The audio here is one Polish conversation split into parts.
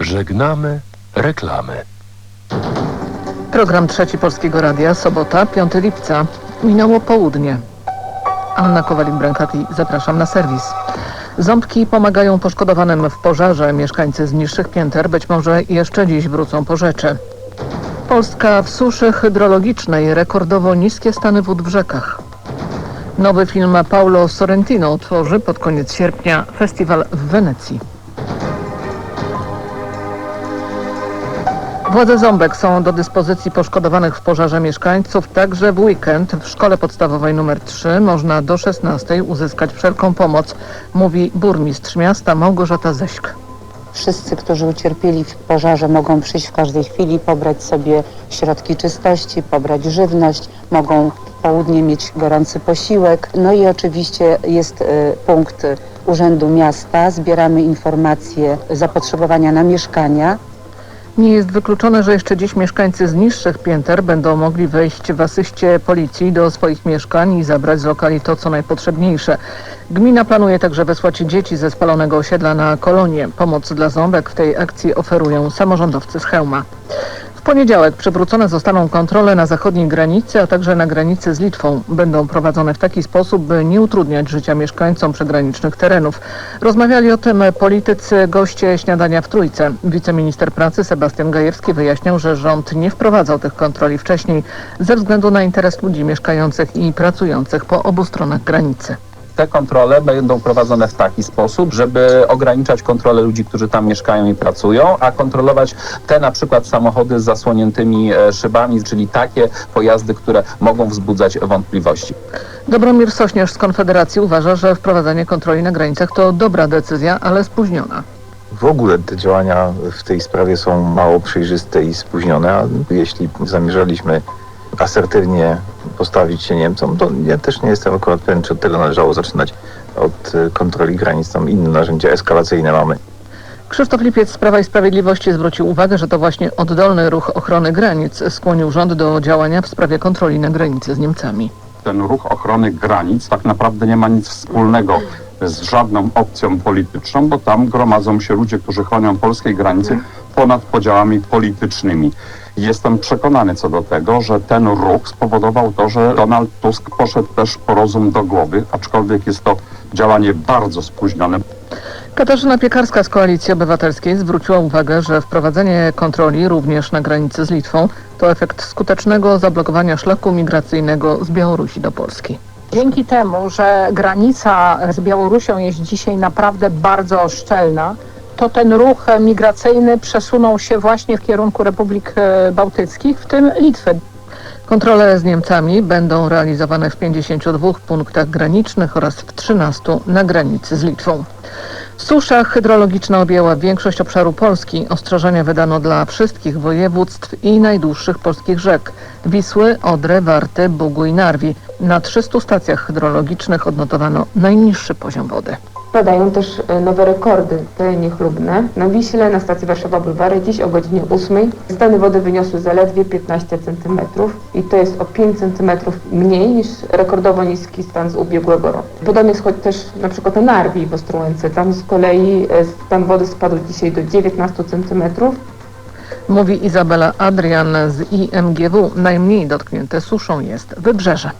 Żegnamy reklamy. Program Trzeci Polskiego Radia, sobota, 5 lipca. Minęło południe. Anna Kowalik-Brankati, zapraszam na serwis. Ząbki pomagają poszkodowanym w pożarze. Mieszkańcy z niższych pięter być może jeszcze dziś wrócą po rzeczy. Polska w suszy hydrologicznej, rekordowo niskie stany wód w rzekach. Nowy film Paulo Sorrentino otworzy pod koniec sierpnia festiwal w Wenecji. Władze Ząbek są do dyspozycji poszkodowanych w pożarze mieszkańców. Także w weekend w szkole podstawowej nr 3 można do 16 uzyskać wszelką pomoc, mówi burmistrz miasta Małgorzata Ześk. Wszyscy, którzy ucierpieli w pożarze mogą przyjść w każdej chwili, pobrać sobie środki czystości, pobrać żywność, mogą w południe mieć gorący posiłek. No i oczywiście jest e, punkt Urzędu Miasta, zbieramy informacje zapotrzebowania na mieszkania. Nie jest wykluczone, że jeszcze dziś mieszkańcy z niższych pięter będą mogli wejść w asyście policji do swoich mieszkań i zabrać z lokali to, co najpotrzebniejsze. Gmina planuje także wysłać dzieci ze spalonego osiedla na kolonie. Pomoc dla ząbek w tej akcji oferują samorządowcy z Chełma. Poniedziałek przywrócone zostaną kontrole na zachodniej granicy, a także na granicy z Litwą. Będą prowadzone w taki sposób, by nie utrudniać życia mieszkańcom przygranicznych terenów. Rozmawiali o tym politycy goście śniadania w Trójce. Wiceminister pracy Sebastian Gajewski wyjaśniał, że rząd nie wprowadzał tych kontroli wcześniej ze względu na interes ludzi mieszkających i pracujących po obu stronach granicy. Te kontrole będą prowadzone w taki sposób, żeby ograniczać kontrolę ludzi, którzy tam mieszkają i pracują, a kontrolować te na przykład samochody z zasłoniętymi e, szybami, czyli takie pojazdy, które mogą wzbudzać wątpliwości. Dobromir Sośnierz z Konfederacji uważa, że wprowadzanie kontroli na granicach to dobra decyzja, ale spóźniona. W ogóle te działania w tej sprawie są mało przejrzyste i spóźnione, a jeśli zamierzaliśmy asertywnie postawić się Niemcom, to ja też nie jestem akurat pewien, czy od tego należało zaczynać od y, kontroli granic. Tam inne narzędzia eskalacyjne mamy. Krzysztof Lipiec z Prawa i Sprawiedliwości zwrócił uwagę, że to właśnie oddolny ruch ochrony granic skłonił rząd do działania w sprawie kontroli na granicy z Niemcami. ten ruch ochrony granic tak naprawdę nie ma nic wspólnego z żadną opcją polityczną, bo tam gromadzą się ludzie, którzy chronią polskiej granicy ponad podziałami politycznymi. Jestem przekonany co do tego, że ten ruch spowodował to, że Donald Tusk poszedł też po rozum do głowy, aczkolwiek jest to działanie bardzo spóźnione. Katarzyna Piekarska z Koalicji Obywatelskiej zwróciła uwagę, że wprowadzenie kontroli również na granicy z Litwą to efekt skutecznego zablokowania szlaku migracyjnego z Białorusi do Polski. Dzięki temu, że granica z Białorusią jest dzisiaj naprawdę bardzo szczelna, to ten ruch migracyjny przesunął się właśnie w kierunku Republik e, Bałtyckich, w tym Litwy. Kontrole z Niemcami będą realizowane w 52 punktach granicznych oraz w 13 na granicy z Litwą. Susza hydrologiczna objęła większość obszaru Polski. Ostrzeżenia wydano dla wszystkich województw i najdłuższych polskich rzek Wisły, Odry, Warty, Bugu i Narwi. Na 300 stacjach hydrologicznych odnotowano najniższy poziom wody. Padają też e, nowe rekordy, te niechlubne. Na Wiśle, na stacji Warszawa Bulwary, dziś o godzinie 8 stany wody wyniosły zaledwie 15 cm i to jest o 5 cm mniej niż rekordowo niski stan z ubiegłego roku. Podobnie jest choć też na przykład na Narwi w Ostrołęce. Tam z kolei e, stan wody spadł dzisiaj do 19 cm. Mówi Izabela Adrian z IMGW. Najmniej dotknięte suszą jest wybrzeże.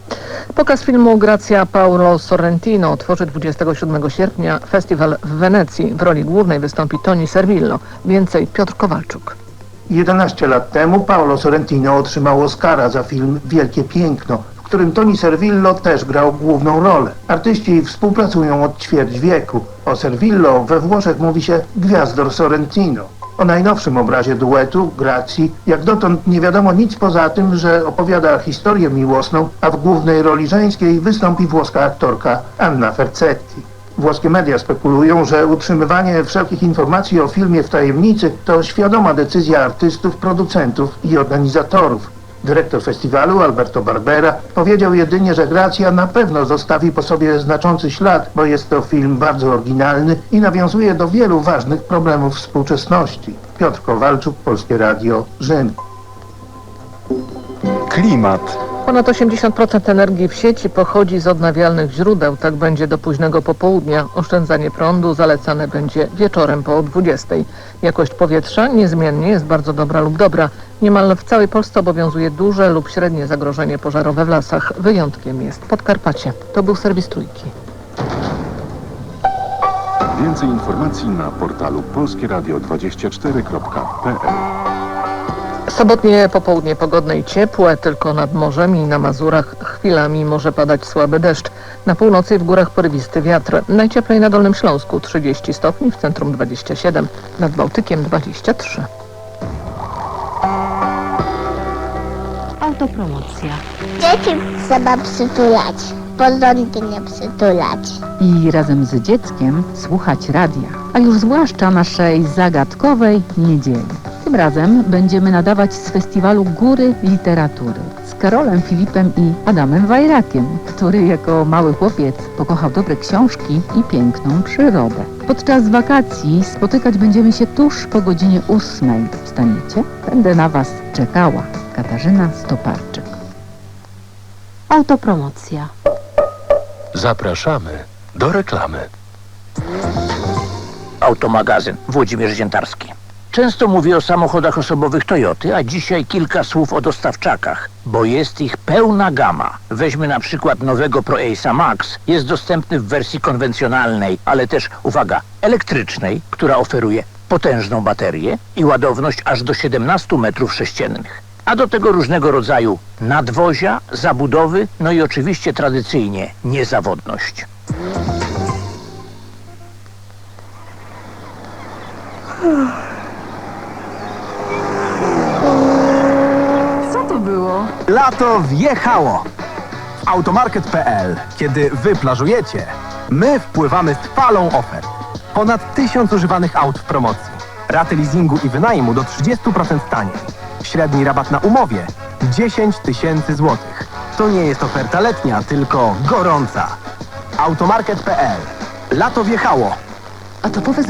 Pokaz filmu Gracja Paolo Sorrentino otworzy 27 sierpnia festiwal w Wenecji. W roli głównej wystąpi Toni Servillo. Więcej Piotr Kowalczuk. 11 lat temu Paolo Sorrentino otrzymał Oscara za film Wielkie Piękno, w którym Toni Servillo też grał główną rolę. Artyści współpracują od ćwierć wieku. O Servillo we Włoszech mówi się Gwiazdor Sorrentino. O najnowszym obrazie duetu, Gracji, jak dotąd nie wiadomo nic poza tym, że opowiada historię miłosną, a w głównej roli żeńskiej wystąpi włoska aktorka Anna Ferzetti. Włoskie media spekulują, że utrzymywanie wszelkich informacji o filmie w tajemnicy to świadoma decyzja artystów, producentów i organizatorów. Dyrektor festiwalu Alberto Barbera powiedział jedynie, że Gracja na pewno zostawi po sobie znaczący ślad, bo jest to film bardzo oryginalny i nawiązuje do wielu ważnych problemów współczesności. Piotr Kowalczuk, Polskie Radio, Rzym. Klimat. Ponad 80% energii w sieci pochodzi z odnawialnych źródeł. Tak będzie do późnego popołudnia. Oszczędzanie prądu zalecane będzie wieczorem po 20. Jakość powietrza niezmiennie jest bardzo dobra lub dobra. Niemal w całej Polsce obowiązuje duże lub średnie zagrożenie pożarowe w lasach. Wyjątkiem jest Podkarpacie. To był serwis Trójki. Więcej informacji na portalu polskieradio24.pl Sobotnie popołudnie pogodne i ciepłe, tylko nad morzem i na Mazurach chwilami może padać słaby deszcz. Na północy i w górach porywisty wiatr. Najcieplej na Dolnym Śląsku 30 stopni, w centrum 27, nad Bałtykiem 23. Autopromocja. Dzieci trzeba przytulać, porządnie nie przytulać. I razem z dzieckiem słuchać radia, a już zwłaszcza naszej zagadkowej niedzieli. Tym razem będziemy nadawać z festiwalu Góry Literatury z Karolem Filipem i Adamem Wajrakiem, który jako mały chłopiec pokochał dobre książki i piękną przyrodę. Podczas wakacji spotykać będziemy się tuż po godzinie ósmej. Wstaniecie? Będę na Was czekała. Katarzyna Stoparczyk. Autopromocja. Zapraszamy do reklamy. Automagazyn Włodzimierz Ziętarski. Często mówię o samochodach osobowych Toyoty, a dzisiaj kilka słów o dostawczakach, bo jest ich pełna gama. Weźmy na przykład nowego Pro Ace'a Max. Jest dostępny w wersji konwencjonalnej, ale też, uwaga, elektrycznej, która oferuje potężną baterię i ładowność aż do 17 metrów sześciennych. A do tego różnego rodzaju nadwozia, zabudowy, no i oczywiście tradycyjnie niezawodność. Co to było? Lato wjechało! W automarket.pl, kiedy wy plażujecie, my wpływamy z falą ofert. Ponad tysiąc używanych aut w promocji. Raty leasingu i wynajmu do 30% taniej. Średni rabat na umowie 10 tysięcy złotych. To nie jest oferta letnia, tylko gorąca. Automarket.pl. Lato wjechało. A topowe